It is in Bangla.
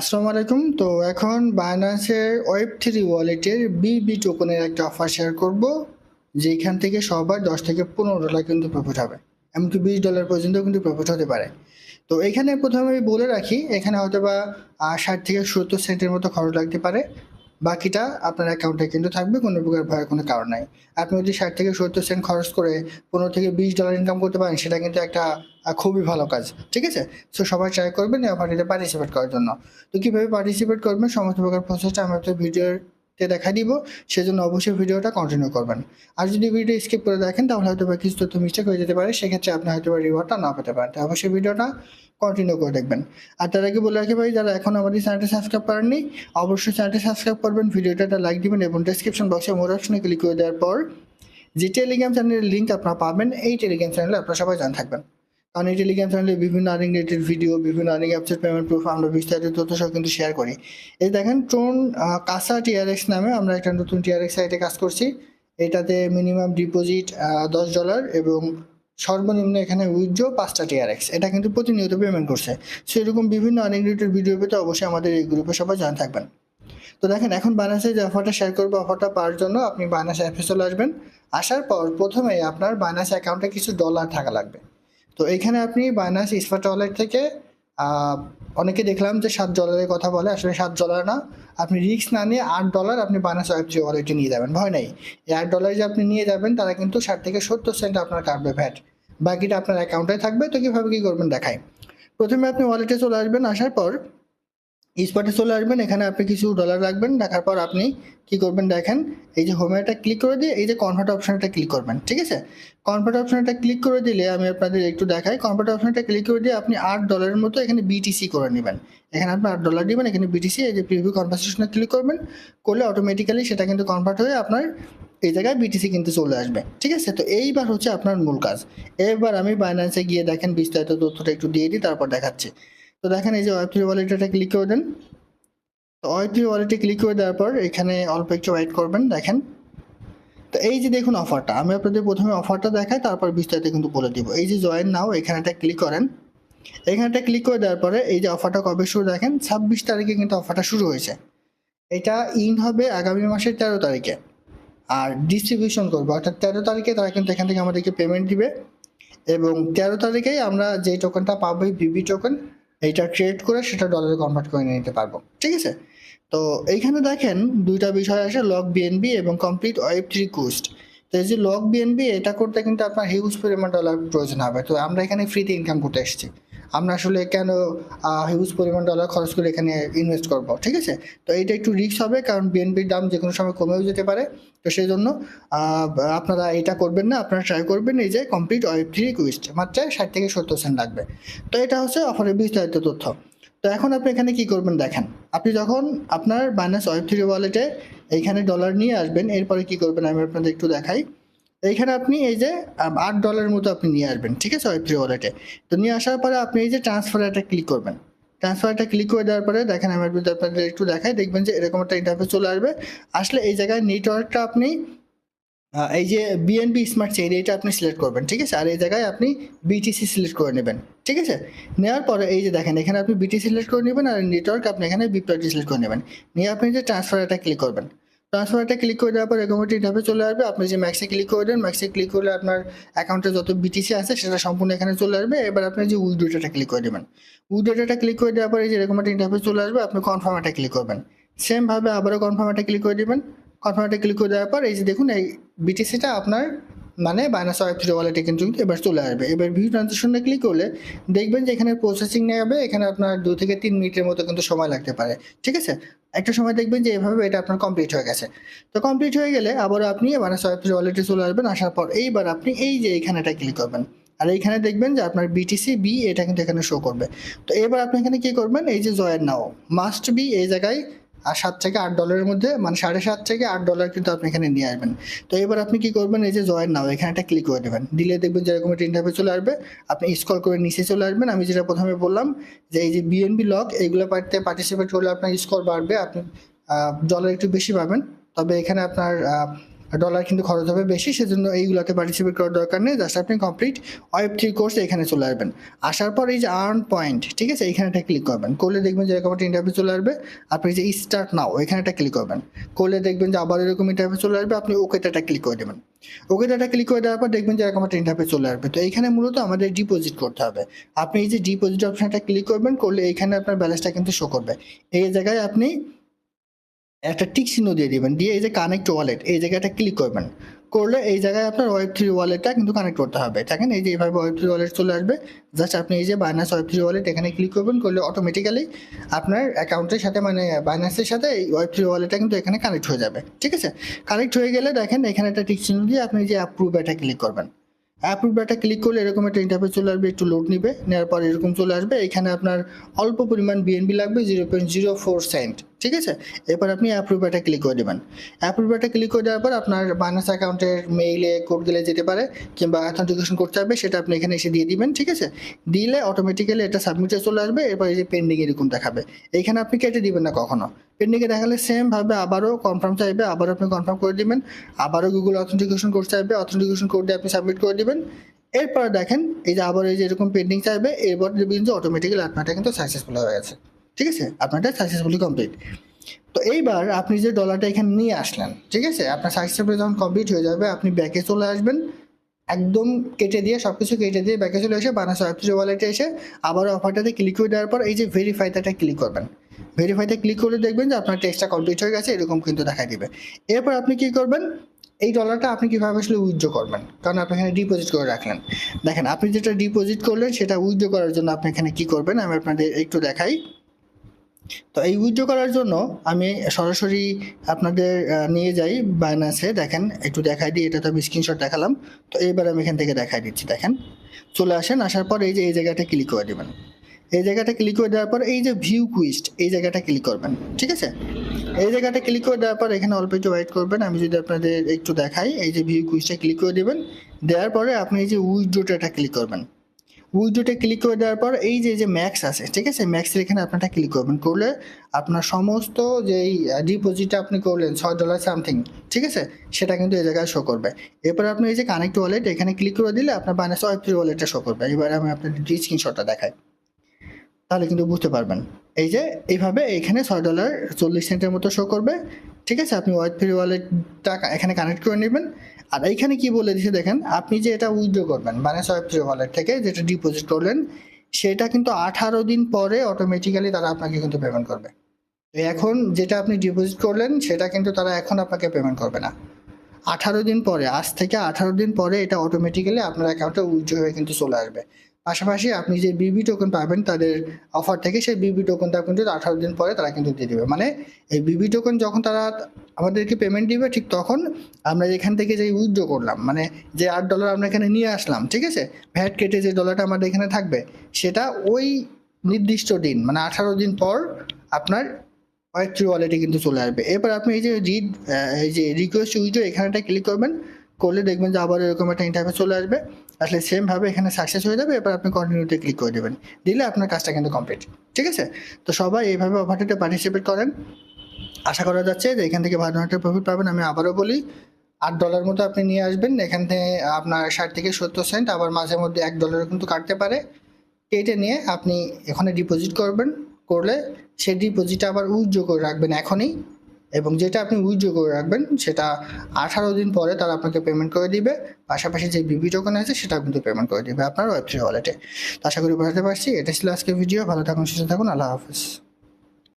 আসসালামু আলাইকুম। তো এখন বাইন্যান্সের ওয়েব থ্রি ওয়ালেটের বিবি টোকনের একটা অফার শেয়ার করব, যেখান থেকে সবার দশ থেকে পনেরো ডলার কিন্তু প্রফিট হবে। এমনকি বিশ ডলার পর্যন্ত কিন্তু প্রফিট হতে পারে। তো এখানে প্রথমে আমি বলে রাখি, এখানে হয়তো বা ষাট থেকে সত্তর সেন্টের মতো খরচ লাগতে পারে। বাকিটা আপনার অ্যাকাউন্টে কিন্তু থাকবে, কোনো প্রকার ভয়ের কোনো কারণ নাই। আপনি যদি ষাট থেকে সত্তর সেন্ট খরচ করে পনেরো থেকে বিশ ডলার ইনকাম করতে পারেন, সেটা কিন্তু একটা খুবই ভালো কাজ, ঠিক আছে? সো সবাই ট্রাই করবেন, এই অফারটিতে পার্টিসিপেট করার জন্য। তো কীভাবে পার্টিসিপেট করবেন, সমস্ত প্রকার প্রসেসটা আমি আপনার ভিডিওতে দেখা দিব, সেজন্য অবশ্যই ভিডিওটা কন্টিনিউ করবেন। আর যদি ভিডিও স্কিপ করে দেখেন, তাহলে হয়তো বা কিছু তথ্য মিস্টেক হয়ে যেতে পারে, সেক্ষেত্রে আপনি হয়তো বা রিওয়ার্ডটা না পেতে পারেন। তো অবশ্যই ভিডিওটা কন্টিনিউ করে দেখবেন। আর তার আগে বলে রাখি ভাই, যারা এখন আমাদের চ্যানেলটি সাবস্ক্রাইব করেননি, অবশ্যই চ্যানেলটি সাবস্ক্রাইব করবেন, ভিডিওটা লাইক দিবেন এবং ডেসক্রিপশন বক্সে মোর অপশনে ক্লিক করে দেওয়ার পর, যে টেলিগ্রাম চ্যানেলের লিঙ্ক আপনারা পাবেন, এই টেলিগ্রাম চ্যানেলে আপনারা সবাই জান থাকবেন। কারণ টেলিগ্রাম চ্যানেলে বিভিন্ন আর্নিং রিলেটেড ভিডিও বিভিন্ন আর্নিং অ্যাপসের পেমেন্ট প্রুফ আমরা বিস্তারিত তথ্য সব কিন্তু শেয়ার করি। এই দেখেন ট্রোন কাসা টিআরএক্স নামে আমরা একটা নতুন টিআরএক্স সাইটে কাজ করছি। এটাতে মিনিমাম ডিপোজিট দশ ডলার এবং সর্বনিম্ন এখানে উইথড্র পাঁচটা টিআরএক্স এটা কিন্তু প্রতিনিয়ত পেমেন্ট করছে। সো এরকম বিভিন্ন আর্নিং রিলেটেড ভিডিও পেতে অবশ্যই আমাদের এই গ্রুপে সবাই জানা থাকবেন। তো দেখেন, এখন বানাসে যে অফারটা শেয়ার করব অফারটা পাওয়ার জন্য আপনি বানাস অ্যাপে চলে আসবেন। আসার পর প্রথমে আপনার বানাস অ্যাকাউন্টে কিছু ডলার থাকা লাগবে। তো এইখানে আপনি বাইনান্স ইস্পাট ওয়ালেট থেকে অনেকে দেখলাম যে সাত ডলারের কথা বলে, আসলে সাত ডলার না। আপনি রিস্ক না নিয়ে আট ডলার আপনি ওয়েব ওয়ালেটে নিয়ে যাবেন, ভয় নাই। এই আট ডলার যে আপনি নিয়ে যাবেন, তারা কিন্তু ষাট থেকে সত্তর সেন্ট আপনার কাটবে ভ্যাট বাকিটা আপনার অ্যাকাউন্টে থাকবে, তো কীভাবে কী করবেন দেখায় প্রথমে আপনি ওয়ালেটে চলে আসবেন, আসার পর স্পটে চলে আসবেন, এখানে আপনি কিছু ডলার রাখবেন, রাখার পর আপনি কি করবেন দেখেন, এই যে হোমে একটা ক্লিক করে দিয়ে এই যে কনভার্ট অপশনটা ক্লিক করবেন, ঠিক আছে? কনভার্ট অপশনটা ক্লিক করে দিলে আমি আপনাদের একটু দেখাই কনভার্ট অপশনটা ক্লিক করে দিয়ে আপনি আট ডলারের মতো এখানে বিটিসি করে নেবেন। এখানে আপনি আট ডলার দিবেন, এখানে বিটিসি এই যে প্রিভিউ কনভার্সেশনে ক্লিক করবেন, করলে অটোমেটিক্যালি সেটা কিন্তু কনভার্ট হয়ে আপনার এই জায়গায় বিটিসি কিন্তু চলে আসবে, ঠিক আছে? তো এইবার হচ্ছে আপনার মূল কাজ। এবার আমি বাইন্যান্সে গিয়ে দেখেন বিস্তারিত তথ্যটা একটু দিয়ে দিই, তারপর দেখাচ্ছি। তো দেখেন এই যে ওয়েব থ্রি ওয়ালেটটা ক্লিক করে দেন। তো ওয়েব থ্রি ওয়ালেটে ক্লিক করে দেওয়ার পর এখানে অল্প একটু ওয়েট করবেন, দেখেন। তো এই যে দেখুন অফারটা আমি আপনাদের প্রথমে অফারটা দেখাই, তারপর বিস্তারিত কিন্তু বলে দিব। এই যে জয়েন নাও এখানেটা ক্লিক করেন। এখানটা ক্লিক করে দেওয়ার পরে এই যে অফারটা কবে শুরু, দেখেন, ছাব্বিশ তারিখে কিন্তু অফারটা শুরু হয়েছে। এটা ইন হবে আগামী মাসের তেরো তারিখে। আর ডিস্ট্রিবিউশন করব, অর্থাৎ তেরো তারিখে তারা কিন্তু এখান থেকে আমাদেরকে পেমেন্ট দিবে। এবং তেরো তারিখেই আমরা যে টোকেনটা পাবো বিবি টোকেন এইটা ক্রিয়েট করে সেটা ডলারে কনভার্ট করে নিতে পারব, ঠিক আছে? তো এইখানে দেখেন দুইটা বিষয় আছে লক বিএনবি এবং কমপ্লিট ওয়েব থ্রি কোস্ট তো এই যে লক বিএনবি এটা করতে কিন্তু আপনার হিউজ পরিমাণ ডলার প্রয়োজন হবে। তো আমরা এখানে ফ্রিতে ইনকাম করতে এসেছি। আমরা আসলে কেন হিউজ পরিমাণ ডলার খরচ করে এখানে ইনভেস্ট করব, ঠিক আছে? তো এইটা একটু রিস্ক হবে, কারণ বিএনপির দাম যে কোনো সময় কমেও যেতে পারে। তো সেই জন্য আপনারা এটা করবেন না, আপনারা ট্রাই করবেন এই যে কমপ্লিট ওয়েব থ্রি কুইস্ট মাত্র ষাট থেকে সত্তর সেন্ট লাগবে। তো এটা হচ্ছে অফারের বিস্তারিত তথ্য। তো এখন আপনি এখানে কি করবেন দেখেন, আপনি যখন আপনার বাইনাস ওয়েব থ্রি ওয়ালেটে এইখানে ডলার নিয়ে আসবেন, এরপরে কি করবেন আমি আপনাদের একটু দেখাই। এইখানে আপনি এই যে আট ডলারের মতো আপনি নিয়ে আসবেন, ঠিক আছে ওয়েব থ্রি ওয়ালেটে তো নিয়ে আসার পরে আপনি এই যে ট্রান্সফার একটা ক্লিক করবেন। ট্রান্সফারটা ক্লিক করে দেওয়ার পরে দেখেন, আমি যদি আপনাদের একটু দেখাই, দেখবেন যে এরকম একটা ইন্টারফেস চলে আসবে। আসলে এই জায়গায় নেটওয়ার্কটা আপনি এই যে বিএনবি স্মার্ট চেইন এইটা আপনি সিলেক্ট করবেন, ঠিক আছে? আর এই জায়গায় আপনি বিটিসি সিলেক্ট করে নেবেন, ঠিক আছে? নেওয়ার পরে এই যে দেখেন, এখানে আপনি বিটি সিলেক্ট করে নেবেন আর নেটওয়ার্ক আপনি এখানে বিপ্লবটি সিলেক্ট করে নেবেন। নিয়ে আপনি যে ট্রান্সফারটা ক্লিক করবেন। ট্রান্সফারটা ক্লিক করে দেওয়ার পর এরকম একটা ইন্টারফেস চলে আসবে। আপনি যে ম্যাক্সে ক্লিক করে দেন ম্যাক্সে ক্লিক করলে আপনার অ্যাকাউন্টে যত বিটিসি আছে, সেটা সম্পূর্ণ এখানে চলে আসবে। এবার আপনি যে উইডোটা ক্লিক করে দেবেন। ডেটাটা ক্লিক করে দেওয়ার পরে যে এরকম একটা ইন্টারফেস চলে আসবে, আপনি কনফার্ম একটা ক্লিক করবেন। সেমভাবে আবারও কনফার্ম একটা ক্লিক করে দেবেন। কনফার্ম একটা ক্লিক করে দেওয়ার পর এই যে দেখুন, এই বিটিসিটা আপনার মানে বাইনাস ওয়েব থ্রি ওয়ালেটে কিন্তু এবার চলে আসবে। এবার ভিউ ট্রানজেকশনে ক্লিক করলে দেখবেন যে এখানে প্রসেসিং নেওয়া হবে। এখানে আপনার দু থেকে তিন মিনিটের মতো কিন্তু সময় লাগতে পারে। ঠিক আছে? একটা সময় দেখবেন যে এভাবে এটা আপনার কমপ্লিট হয়ে গেছে। তো কমপ্লিট হয়ে গেলে আবার আপনি মানে থ্রি ওয়ালেটে চলে আসবেন, আসার পর এইবার আপনি এই যে এইখানেটা ক্লিক করবেন। আর এইখানে দেখবেন যে আপনার বিটিসি বি এটা কিন্তু এখানে শো করবে। তো এবার আপনি এখানে কী করবেন? এই যে জয়ের নাও মাস্ট বি এই জায়গায় আর সাত থেকে আট ডলারের মধ্যে মানে সাড়ে সাত থেকে আট ডলার কিন্তু আপনি এখানে নিয়ে আসবেন। তো এবার আপনি কি করবেন, এই যে জয়েন নাও এখানে একটা ক্লিক করে দেবেন। দিলে দেখবেন যেরকম একটা ইন্টারভিউ চলে আসবে। আপনি স্কল করে নিচে চলে আসবেন। আমি যেটা প্রথমে বললাম যে এই যে বিএনবি লক এইগুলো পার্টিতে পার্টিসিপেট করলে আপনার স্কোর বাড়বে। আপনি ডলার একটু বেশি পাবেন। তবে এখানে আপনার ডলার কিন্তু খরচ হবে বেশি, সেজন্য এইগুলোতে পার্টিসিপেট করার দরকার নেই। জাস্ট আপনি কমপ্লিট ওয়েব থ্রি কোর্স এখানে চলে আসবেন। আসার পর এই যে আর্ন পয়েন্ট ঠিক আছে? এইখানেটা ক্লিক করবেন। করলে দেখবেন যে এরকম একটা ইন্টারভিউ চলে আসবে। আপনি যে স্টার্ট নাও এখানে একটা ক্লিক করবেন। করলে দেখবেন যে আবার এরকম ইন্টারভিউ চলে আসবে, আপনি ওকেটাটা ক্লিক করে দেবেন। ওকেটাটা ক্লিক করে দেওয়ার পর দেখবেন যে এরকম একটা ইন্টারভিউ চলে আসবে। তো এইখানে মূলত আমাদের ডিপোজিট করতে হবে। আপনি এই যে ডিপোজিট অপশনটা ক্লিক করবেন, করলে এইখানে আপনার ব্যালেন্সটা কিন্তু শো করবে। এই জায়গায় আপনি একটা টিক চিহ্ন দিয়ে দিবেন। দিয়ে এই যে কানেক্ট ওয়ালেট এই জায়গাটা ক্লিক করবেন। করলে এই জায়গায় আপনার ওয়েব থ্রি ওয়ালেটটা কিন্তু কানেক্ট করতে হবে। দেখেন এই যে এইভাবে ওয়েব থ্রি ওয়ালেট চলে আসবে। জাস্ট আপনি এই যে বাইনাস ওয়েব থ্রি ওয়ালেট এখানে ক্লিক করবেন, করলে অটোমেটিক্যালি আপনার অ্যাকাউন্টের সাথে মানে বাইনান্সের সাথে এই ওয়েব থ্রি ওয়ালেটটা কিন্তু এখানে কানেক্ট হয়ে যাবে। ঠিক আছে? কানেক্ট হয়ে গেলে দেখেন এখানে একটা টিক চিহ্ন দিয়ে আপনি যে অ্যাপ্রুভ এটা ক্লিক করবেন। অ্যাপ্রুভ এটা ক্লিক করলে এরকম একটা ইন্টারফেস চলে আসবে, একটু লোড নিবে, নেওয়ার পর এরকম চলে আসবে। এখানে আপনার অল্প পরিমাণ বিএনবি লাগবে zero point zero four cent ঠিক আছে? এরপর আপনি অ্যাপ্রুভ এটা ক্লিক করে দেবেন। অ্যাপ্রুভ এটা ক্লিক করে দেওয়ার পর আপনার বাইনান্স অ্যাকাউন্টের মেইলে কোড গেলে যেতে পারে, কিংবা অথেন্টিকেশন করতে হবে, সেটা আপনি এখানে এসে দিয়ে দিবেন, ঠিক আছে? দিলে অটোমেটিক্যালি এটা সাবমিটে চলে আসবে, এরপর এই যে পেন্ডিং এরকম দেখাবে। এইখানে আপনি কেটে দিবেন না কখনো। পেন্ডিংয়ে দেখালে সেমভাবে আবারও কনফার্ম চাইবে, আবারও আপনি কনফার্ম করে দিবেন, আবারও গুগল অথেন্টিকেশন করতে চাইবে অথেন্টিকেশন কোড দিয়ে আপনি সাবমিট করে দিবেন। এরপর দেখেন, এই যে আবার এই যে এরকম পেন্ডিং চাইবে, এরপর যে অটোমেটিক্যালি আপনারটা কিন্তু সাকসেসফুল হয়ে গেছে। ঠিক আছে? আপনারটা সাকসেসফুলি কমপ্লিট তো এইবার আপনি যে ডলারটা এখানে নিয়ে আসলেন, ঠিক আছে? আপনার সাকসেসফুলি যখন কমপ্লিট হয়ে যাবে, আপনি ব্যাকে চলে আসবেন। একদম কেটে দিয়ে সব কিছু কেটে দিয়ে ব্যাকে চলে এসে বানাস থ্রি ওয়ালেটে এসে আবার অফারটাতে ক্লিক করে দেওয়ার পর এই যে ভেরিফাইটাতে ক্লিক করবেন। ভেরিফাইতে ক্লিক করে দেখবেন যে আপনার টেক্সটটা কমপ্লিট হয়ে গেছে, এরকম কিন্তু দেখা দিবে। এরপর আপনি কি করবেন? এই ডলারটা আপনি কীভাবে আসলে উইথড্র করবেন? কারণ আপনি এখানে ডিপোজিট করে রাখলেন। দেখেন, আপনি যেটা ডিপোজিট করলেন, সেটা উইথড্র করার জন্য আপনি এখানে কি করবেন? আমি আপনাদের একটু দেখাই। তো এই উইথড্র করার জন্য আমি সরাসরি আপনাদের নিয়ে যাই বাইনান্সে দেখেন, একটু দেখাই দিই, এটা তো আমি স্ক্রিনশট দেখালাম। তো এইবার আমি এখান থেকে দেখাই দিচ্ছি, দেখেন। চলে আসেন, আসার পর এই যে, এই জায়গাটা ক্লিক করে দেবেন। এই জায়গাটা ক্লিক করে দেওয়ার পর এই যে ভিউ কুইস্ট এই জায়গাটা ক্লিক করবেন, ঠিক আছে? এই জায়গাটা ক্লিক করে দেওয়ার পর এখানে অল্প একটু ওয়েট করবেন। আমি যদি আপনাদের একটু দেখাই, এই যে ভিউ কুইজটা ক্লিক করে দেবেন, দেওয়ার পরে আপনি এই যে উইথড্রোটা ক্লিক করবেন। উইথড্রোটা ক্লিক করে দেওয়ার পর এই যে যে ম্যাক্স আছে, ঠিক আছে? ম্যাক্সের এখানে আপনারটা ক্লিক করবেন। করলে আপনার সমস্ত যেই ডিপোজিটটা আপনি করলেন, ছয় ডলার সামথিং ঠিক আছে? সেটা কিন্তু এই জায়গায় শো করবে। এরপর আপনি এই যে কানেক্ট ওয়ালেট এখানে ক্লিক করে দিলে আপনার বাইনাস ওয়েব থ্রি ওয়ালেটটা শো করবে। এবার আমি আপনাদের স্ক্রিনশটটা দেখাই। তাহলে কিন্তু বুঝতে পারবেন। এই যে, এইভাবে এখানে ছয় ডলার চল্লিশ সেন্টের মতো শো করবে। ঠিক আছে? আপনি ওয়াইট ফ্রি ওয়ালেটটা এখানে কানেক্ট করে নেবেন। আর এইখানে কি বলে দিছে দেখেন, আপনি যে এটা উইথড্র করবেন মানে ওয়াইট ওয়ালেট থেকে যেটা ডিপোজিট করলেন, সেটা কিন্তু আঠারো দিন পরে অটোমেটিক্যালি তারা আপনাকে কিন্তু পেমেন্ট করবে। এখন যেটা আপনি ডিপোজিট করলেন, সেটা কিন্তু তারা এখন আপনাকে পেমেন্ট করবে না। আঠারো দিন পরে, আজ থেকে আঠারো দিন পরে এটা অটোমেটিক্যালি আপনার অ্যাকাউন্টে উইথড্র হয়ে কিন্তু চলে আসবে। পাশাপাশি আপনি যে বিবি টোকেন পাবেন তাদের অফার থেকে সেই বিবি টোকেনটা কিন্তু আঠারো দিন পরে তারা কিন্তু দিয়ে দেবে। মানে এই বিবি টোকেন যখন তারা আমাদেরকে পেমেন্ট দিবে, ঠিক তখন আমরা এখান থেকে যে উইথড্র করলাম মানে যে আট ডলার আমরা এখানে নিয়ে আসলাম, ঠিক আছে? ভ্যাট কেটে যে ডলারটা আমাদের এখানে থাকবে, সেটা ওই নির্দিষ্ট দিন মানে আঠারো দিন পর আপনার ওয়েব থ্রি ওয়ালেটে কিন্তু চলে আসবে। এরপর আপনি এই যে রিড এই যে রিকোয়েস্ট উইথড্র এখানেটা ক্লিক করবেন, করলে দেখবেন যে আবার এরকম একটা ইন্টারফেস চলে আসবে। আসলে সেমভাবে এখানে সাকসেস হয়ে যাবে, এবার আপনি কন্টিনিউতে ক্লিক করে দেবেন। দিলে আপনার কাজটা কিন্তু কমপ্লিট ঠিক আছে? তো সবাই এইভাবে অফারটিতে পার্টিসিপেট করেন। আশা করা যাচ্ছে যে এখান থেকে ভালো একটা প্রফিট পাবেন। আমি আবারও বলি, আট ডলার মতো আপনি নিয়ে আসবেন। এখান থেকে আপনার ষাট থেকে সত্তর সেন্ট আবার মাঝে মধ্যে এক ডলারও কিন্তু কাটতে পারে। কেটে নিয়ে আপনি এখানে ডিপোজিট করবেন, করলে সেই ডিপোজিট আবার উইথড্র করে রাখবেন এখনই। এবং যেটা আপনি উইথড্র করে রাখবেন, সেটা আঠারো দিন পরে তারা আপনাকে পেমেন্ট করে দিবে। পাশাপাশি যে বিবি টোকেন আছে সেটা কিন্তু পেমেন্ট করে দিবে আপনার ওয়েবসাইট ওয়ালেটে আশা করি বোঝাতে পারছি এটা ছিল আজকে ভিডিও ভালো থাকুন, সুস্থ থাকুন, আল্লাহ হাফিজ।